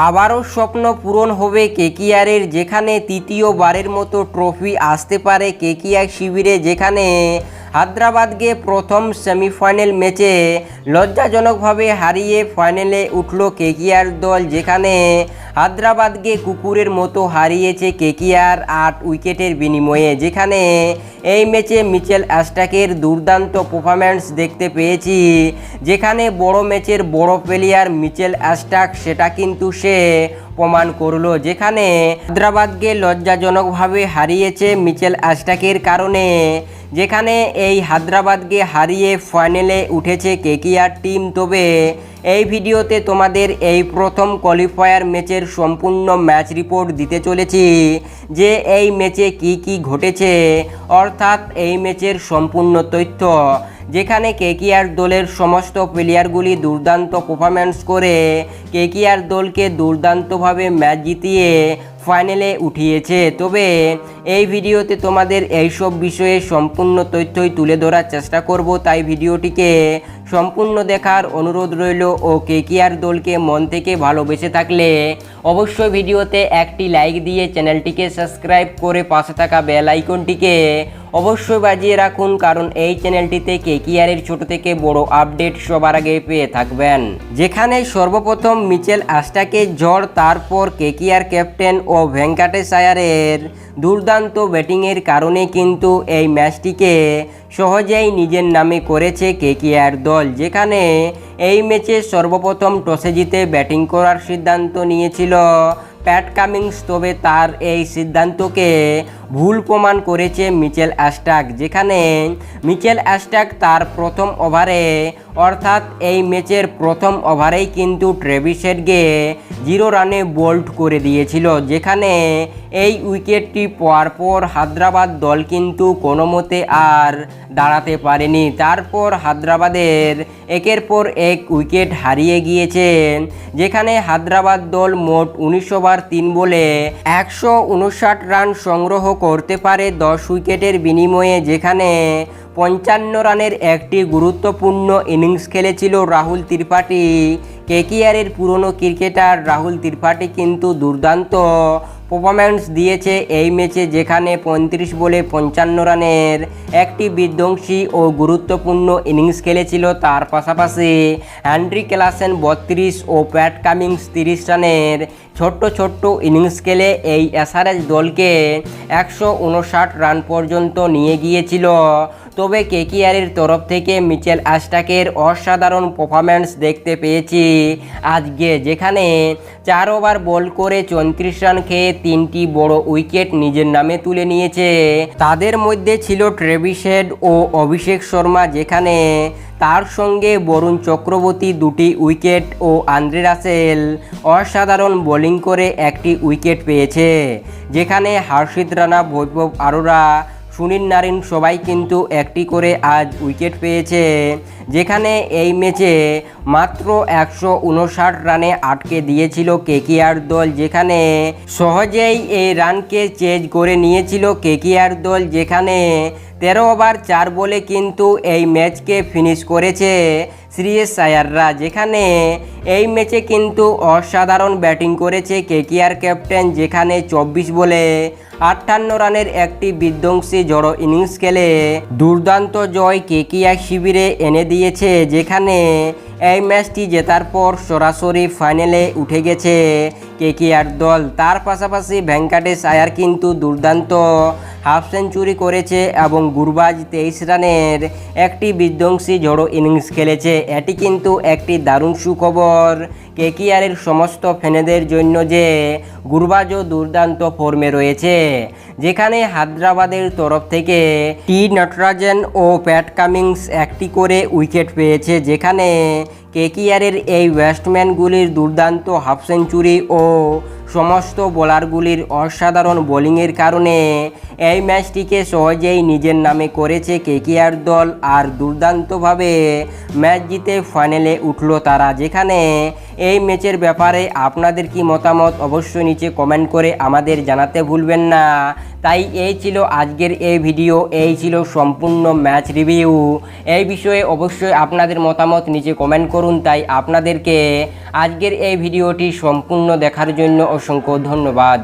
আবারও স্বপ্ন পূরণ হবে কেকিআরের যেখানে তৃতীয়বারের মতো ট্রফি আসতে পারে কেকিআর শিবিরে যেখানে হায়দ্রাবাদকে প্রথম সেমিফাইনাল ম্যাচে লজ্জাজনকভাবে হারিয়ে ফাইনালে উঠল কেকিআর দল, যেখানে হায়দ্রাবাদকে কুকুরের মতো হারিয়েছে কেকিআর আট উইকেটের বিনিময়ে, যেখানে এই ম্যাচে মিচেল অ্যাস্টাকের দুর্দান্ত পারফরম্যান্স দেখতে পেয়েছি, যেখানে বড় ম্যাচের বড় প্লেয়ার মিচেল অ্যাস্টাক, সেটা কিন্তু সে প্রমাণ করল, যেখানে হায়দ্রাবাদকে লজ্জাজনকভাবে হারিয়েছে মিচেল অ্যাস্টাকের কারণে যেখানে এই হায়দ্রাবাদকে হারিয়ে ফাইনালে উঠেছে কেকিআর টিম। তবে এই ভিডিওতে তোমাদের এই প্রথম কোয়ালিফায়ার ম্যাচের সম্পূর্ণ ম্যাচ রিপোর্ট দিতে চলেছি যে এই ম্যাচে কি কি ঘটেছে, অর্থাৎ এই ম্যাচের সম্পূর্ণ তথ্য। যেখানে কেকিআর দলের সমস্ত প্লেয়ারগুলি দুর্দান্ত পারফরম্যান্স করে কেকিআর দলকে দুর্দান্তভাবে ম্যাচ জিতিয়ে ফাইনালে উঠিয়েছে। তবে এই ভিডিওতে তোমাদের এইসব বিষয়ে সম্পূর্ণ তথ্যই তুলে ধরার চেষ্টা করব, তাই ভিডিওটিকে সম্পূর্ণ দেখার অনুরোধ রইল ও কেকিআর দলকে মন থেকে ভালোবেসে থাকলে অবশ্যই ভিডিওতে একটি লাইক দিয়ে চ্যানেলটিকে সাবস্ক্রাইব করে পাশে থাকা বেল আইকনটিকে অবশ্যই বাজিয়ে রাখুন, কারণ এই চ্যানেলটিতে কেকিআরের ছোট থেকে বড় আপডেট সবার আগে পেয়ে থাকবেন। যেখানে সর্বপ্রথম মিচেল আস্টাকে ঝড় তারপর কেকিআর ক্যাপ্টেন ও ভেঙ্কাটেশ আয়ারের দুর্দান্ত ব্যাটিংয়ের কারণে কিন্তু এই ম্যাচটিকে সহজেই নিজের নামে করেছে কেকিআর দল, যেখানে এই ম্যাচে সর্বপ্রথম টসে জিতে ব্যাটিং করার সিদ্ধান্ত নিয়েছিল প্যাট কামিংস, তবে তার এই সিদ্ধান্তকে ভুল প্রমাণ করেছে মিচেল অ্যাস্টাক, যেখানে মিচেল অ্যাস্টাক তার প্রথম ওভারে, অর্থাৎ এই ম্যাচের প্রথম ওভারেই কিন্তু ট্রেভিসেটকে জিরো রানে বোল্ড করে দিয়েছিল, যেখানে এই উইকেটটি পাওয়ার পর হায়দ্রাবাদ দল কিন্তু কোনো মতে আর দাঁড়াতে পারেনি। তারপর হায়দ্রাবাদের একের পর এক উইকেট হারিয়ে গিয়েছেন যেখানে হায়দ্রাবাদ দল মোট উনিশ ওভার তিন বলে একশো উনষাট রান সংগ্রহ করতে পারে দশ উইকেটের বিনিময়ে যেখানে পঞ্চান্ন রানের একটি গুরুত্বপূর্ণ ইনিংস খেলেছিল রাহুল ত্রিপাঠী। কেকিআরের পুরনো ক্রিকেটার রাহুল ত্রিপাঠী কিন্তু দুর্দান্ত পারফরম্যান্স দিয়েছে এই ম্যাচে যেখানে পঁয়ত্রিশ বলে পঞ্চান্ন রানের একটি বিধ্বংসী ও গুরুত্বপূর্ণ ইনিংস খেলেছিল। তার পাশাপাশি হ্যান্ড্রি ক্লাসেন বত্রিশ ও প্যাট কামিংস তিরিশ রানের ছোট্ট ছোট্ট ইনিংস খেলে এই এসআরএস দলকে একশো উনষাট রান পর্যন্ত নিয়ে গিয়েছিল। তবে কেকিআরের তরফ থেকে মিচেল অ্যাস্টাকের অসাধারণ পারফরম্যান্স দেখতে পেয়েছি। আজকে যেখানে চার ওভার বল করে চৌত্রিশ রান খেয়ে তিনটি বড় উইকেট নিজের নামে তুলে নিয়েছে। তাদের মধ্যে ছিল ট্রেভিসেড ও অভিষেক শর্মা যেখানে তার সঙ্গে বরুণ চক্রবর্তী দুটি উইকেট ও আন্দ্রে রাসেল অসাধারণ বোলিং করে একটি উইকেট পেয়েছে। যেখানে হর্ষিত রানা, বৈভব আরোরা সুনীল নারিন সবাই কিন্তু একটি করে আজ উইকেট পেয়েছে। যেখানে এই ম্যাচে মাত্র একশো উনষাট রানে আটকে দিয়েছিল কেকিআর দল। যেখানে সহজেই এই রানকে চেজ করে নিয়েছিল কেকিআর দল। যেখানে তেরো ওভার চার বলে কিন্তু এই ম্যাচকে ফিনিশ করেছে। শ্রীয়েশ আয়াররা যেখানে এই ম্যাচে কিন্তু অসাধারণ ব্যাটিং করেছে কেকিআর ক্যাপ্টেন, যেখানে চব্বিশ বলে আটান্ন রানের একটি বিধ্বংসী জড়ো ইনিংস খেলে দুর্দান্ত জয় কেকিআর শিবিরে এনে দিয়েছে, যেখানে এই ম্যাচটি জেতার পর সরাসরি ফাইনালে উঠে গেছে কেকিআর দল। তার পাশাপাশি ভেঙ্কাটেশ আয়ার কিন্তু দুর্দান্ত হাফ সেঞ্চুরি করেছে এবং গুরবাজ তেইশ রানের একটি বিধ্বংসী জড়ো ইনিংস খেলেছে। এটি কিন্তু একটি দারুণ সুখবর। কেকিআরের সমস্ত ফ্যানেদের জন্য যে গুরবাজও দুর্দান্ত ফর্মে রয়েছে। যেখানে হায়দ্রাবাদের তরফ থেকে টি নটরাজেন ও প্যাট কামিংস একটি করে উইকেট পেয়েছে, যেখানে কেকিআরের এই ব্যাটসম্যানগুলির দুর্দান্ত হাফ সেঞ্চুরি ও সমস্ত বোলারগুলির অসাধারণ বোলিংয়ের কারণে এই ম্যাচটিকে সহজেই নিজের নামে করেছে কেকিআর দল আর দুর্দান্তভাবে ম্যাচ জিতে ফাইনালে উঠল তারা, যেখানে এই ম্যাচের ব্যাপারে আপনাদের কি মতামত অবশ্যই নিচে কমেন্ট করে আমাদের জানাতে ভুলবেন না। তাই এই ছিল আজকের এই ভিডিও এই ছিল সম্পূর্ণ ম্যাচ রিভিউ এই বিষয়ে অবশ্যই আপনাদের মতামত নিচে কমেন্ট করুন, তাই আপনাদেরকে আজকের এই ভিডিওটি সম্পূর্ণ দেখার জন্য অসংখ্য ধন্যবাদ।